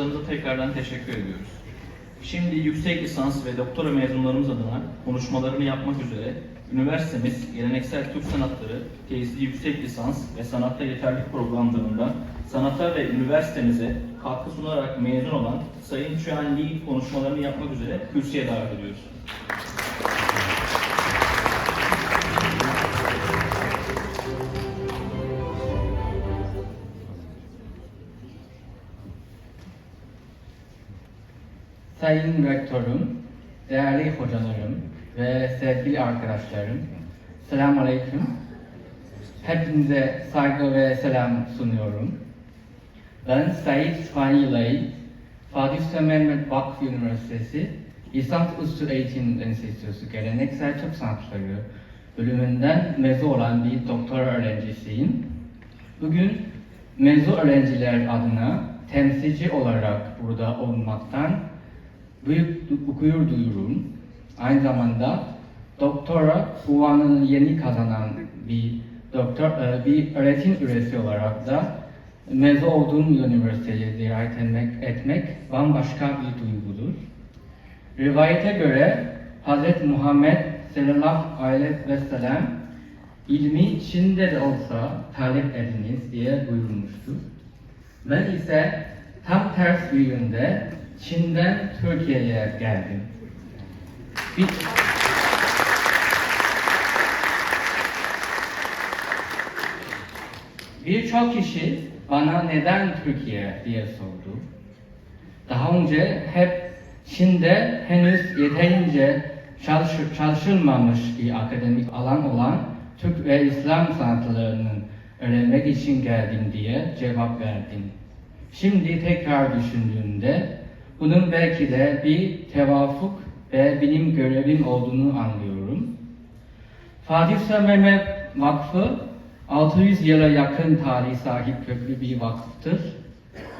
sanatçılarımıza tekrardan teşekkür ediyoruz. Şimdi yüksek lisans ve doktora mezunlarımız adına konuşmalarını yapmak üzere üniversitemiz geleneksel Türk sanatları tesisli yüksek lisans ve sanatta yeterlik programlarında sanata ve üniversitemize katkı sunarak mezun olan Sayın Chuan Lee konuşmalarını yapmak üzere kürsüye davet ediyoruz. Sayın Rektörüm, değerli hocalarım ve sevgili arkadaşlarım, selamun aleyküm. Hepinize saygı ve selam sunuyorum. Ben Said Fahilay, Fatih Sultan Mehmet Vakfı Üniversitesi Lisansüstü Eğitim Enstitüsü Geleneksel Türk Sanatları bölümünden mezun olan bir doktora öğrencisiyim. Bugün mezun öğrenciler adına temsilci olarak burada olmaktan büyük gurur duyuyorum. Aynı zamanda doktora unvanını yeni kazanan bir doktor, e, bir öğretim üyesi olarak da mezun olduğum üniversiteye ziyaret etmek, etmek bambaşka bir duygudur. Rivayete göre Hz. Muhammed sallallahu aleyhi ve sellem ilmi Çin'de de olsa talep ediniz diye buyurmuştur. Ben ise tam ters bir yönde Çin'den Türkiye'ye geldim. Bir... Birçok kişi bana neden Türkiye diye sordu. Daha önce hep Çin'de henüz yeterince çalışır, çalışılmamış bir akademik alan olan Türk ve İslam sanatlarının öğrenmek için geldim diye cevap verdim. Şimdi tekrar düşündüğümde bunun belki de bir tevafuk ve benim görevim olduğunu anlıyorum. Fatih Mehmet Vakfı 600 yıla yakın tarih sahip köklü bir vakıftır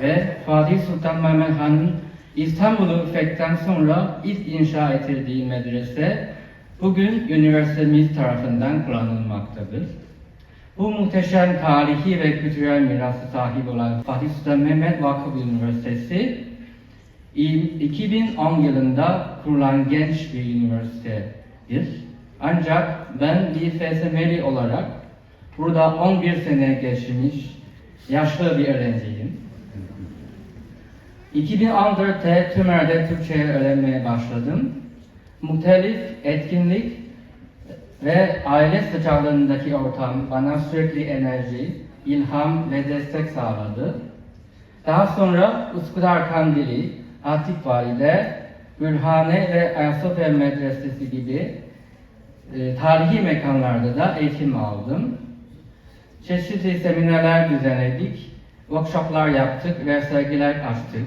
ve Fatih Sultan Mehmet Han'ın İstanbul'u fetheden sonra ilk inşa ettirdiği medrese bugün üniversitemiz tarafından kullanılmaktadır. Bu muhteşem tarihi ve kültürel mirası sahip olan Fatih Sultan Mehmet Vakıf Üniversitesi 2010 yılında kurulan genç bir üniversitedir. Ancak ben bir FSM'li olarak burada 11 sene geçirmiş yaşlı bir öğrenciyim. 2014'te Tümer'de Türkçe öğrenmeye başladım. Muhtelif etkinlik ve aile sıcaklığındaki ortam bana sürekli enerji, ilham ve destek sağladı. Daha sonra Üsküdar Kandili, Atik Valide, Gülhane ve Ayasofya Medresesi gibi e, tarihi mekanlarda da eğitim aldım. Çeşitli seminerler düzenledik, workshoplar yaptık ve sergiler açtık.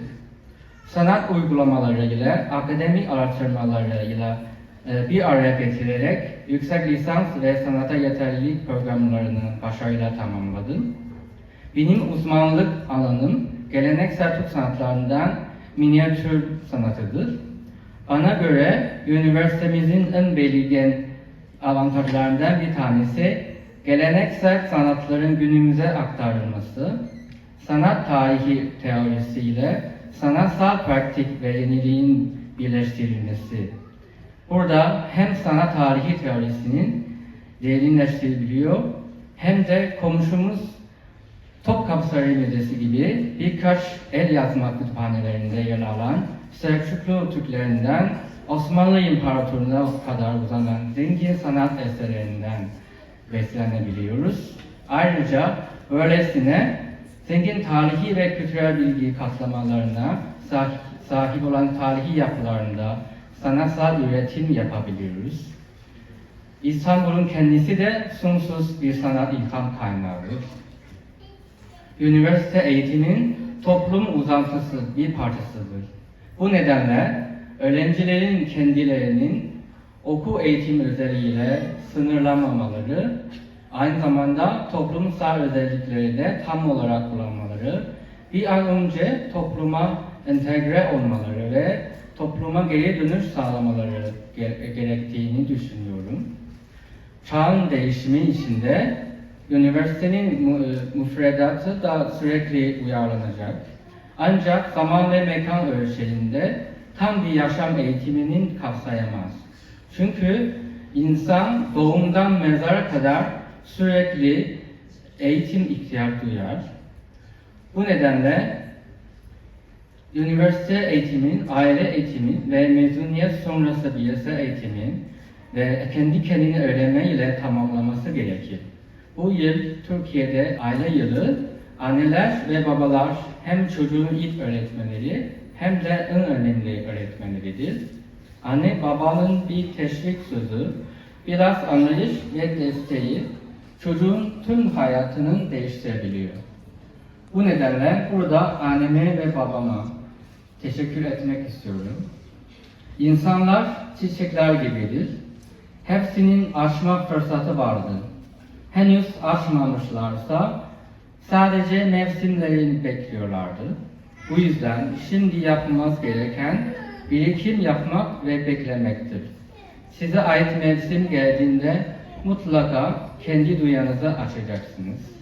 Sanat uygulamalarıyla, akademik araştırmalarıyla e, bir araya getirerek yüksek lisans ve sanata yeterlilik programlarını başarıyla tamamladım. Benim uzmanlık alanım geleneksel Türk sanatlarından minyatür sanatıdır. Bana göre üniversitemizin en belirgin avantajlarından bir tanesi geleneksel sanatların günümüze aktarılması, sanat tarihi teorisiyle sanatsal pratik ve yeniliğin birleştirilmesi. Burada hem sanat tarihi teorisinin derinleştiriliyor hem de komşumuz Topkapı Sarayı Müzesi gibi birkaç el yazma kütüphanelerinde yer alan Selçuklu Türklerinden Osmanlı İmparatorluğu'na kadar uzanan zengin sanat eserlerinden beslenebiliyoruz. Ayrıca böylesine zengin tarihi ve kültürel bilgi katlamalarına sahip, sahip olan tarihi yapılarında sanatsal üretim yapabiliyoruz. İstanbul'un kendisi de sonsuz bir sanat ilham kaynağıdır. Üniversite eğitimin toplum uzantısı bir parçasıdır. Bu nedenle öğrencilerin kendilerinin oku eğitim özelliğiyle sınırlamamaları, aynı zamanda toplumsal özellikleri de tam olarak kullanmaları, bir an önce topluma entegre olmaları ve topluma geri dönüş sağlamaları ge- gerektiğini düşünüyorum. Çağın değişimi içinde üniversitenin e, müfredatı da sürekli uyarlanacak. Ancak zaman ve mekan ölçeğinde tam bir yaşam eğitiminin kapsayamaz. Çünkü insan doğumdan mezara kadar sürekli eğitim ihtiyaç duyar. Bu nedenle üniversite eğitimin, aile eğitimin ve mezuniyet sonrası lise eğitimin ve kendi kendini öğrenme ile tamamlaması gerekir. Bu yıl Türkiye'de aile yılı, anneler ve babalar hem çocuğun ilk öğretmenleri hem de en önemli öğretmenleridir. Anne babanın bir teşvik sözü, biraz anlayış ve desteği çocuğun tüm hayatını değiştirebiliyor. Bu nedenle burada anneme ve babama teşekkür etmek istiyorum. İnsanlar çiçekler gibidir. Hepsinin açma fırsatı vardır. Henüz açmamışlarsa sadece mevsimlerini bekliyorlardı. Bu yüzden şimdi yapmamız gereken birikim yapmak ve beklemektir. Size ait mevsim geldiğinde mutlaka kendi duyanızı açacaksınız.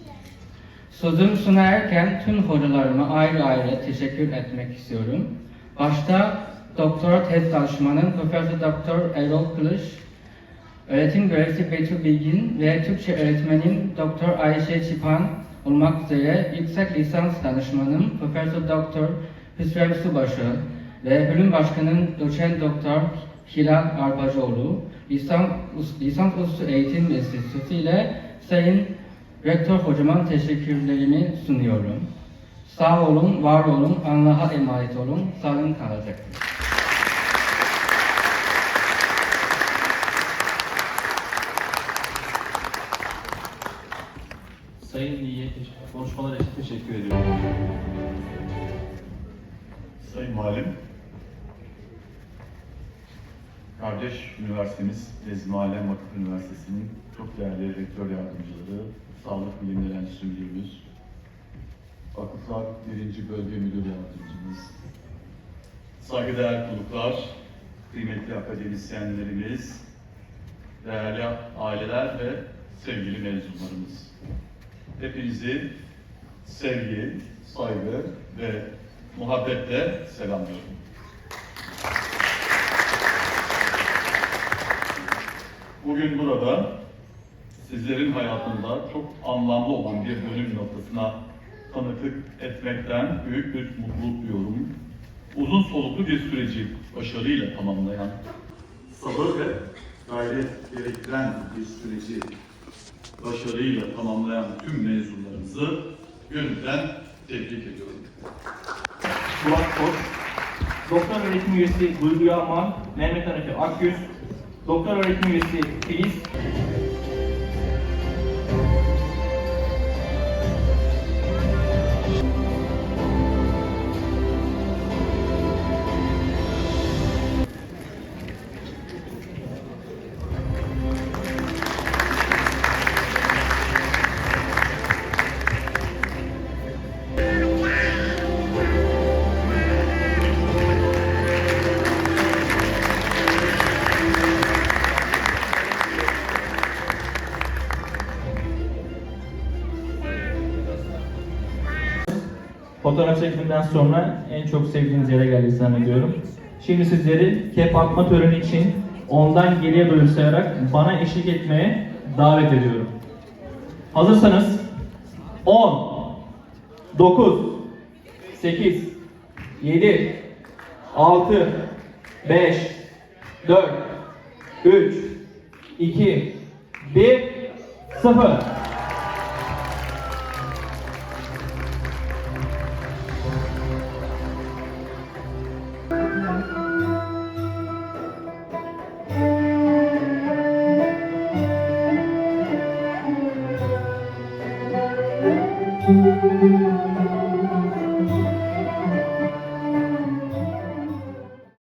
Sözüm sona erken tüm hocalarıma ayrı ayrı teşekkür etmek istiyorum. Başta doktora tez danışmanım Profesör Doktor Erol Kılıç, öğretim görevlisi Betül Bilgin ve Türkçe öğretmenim Doktor Ayşe Çipan olmak üzere yüksek lisans danışmanım Profesör Doktor Hüsrev Subaşı ve bölüm başkanım Doçent Doktor Hilal Arpacıoğlu, lisans, lisansüstü eğitim enstitüsü ile Sayın Rektör hocama teşekkürlerimi sunuyorum. Sağ olun, var olun, Allah'a emanet olun, sağlıklı kalacaktır. Sayın Valim, kardeş üniversitemiz Ezmi Alem Vakıf Üniversitesi'nin çok değerli rektör yardımcıları, Sağlık Bilimleri Enstitüsü Müdürümüz, Vakıflar 1. Bölge Müdür Yardımcımız, saygıdeğer konuklar, kıymetli akademisyenlerimiz, değerli aileler ve sevgili mezunlarımız. Hepinizi sevgi, saygı ve muhabbetle selamlıyorum. Bugün burada sizlerin hayatında çok anlamlı olan bir dönüm noktasına tanıklık etmekten büyük bir mutluluk duyuyorum. Uzun soluklu bir süreci başarıyla tamamlayan, sabır ve gayret gerektiren bir süreci başarıyla tamamlayan tüm mezunlarımızı gönülden tebrik ediyorum. Burak Koç, Doktor öğretim üyesi Duygu Yağman, Mehmet Hanife Akyüz, Doktor öğretim üyesi Filiz Fotoğraf çekiminden sonra en çok sevdiğiniz yere geldik zannediyorum. Şimdi sizleri kep atma töreni için ondan geriye doğru sayarak bana eşlik etmeye davet ediyorum. Hazırsanız 10 9 8 7 6 5 4 3 2 1 0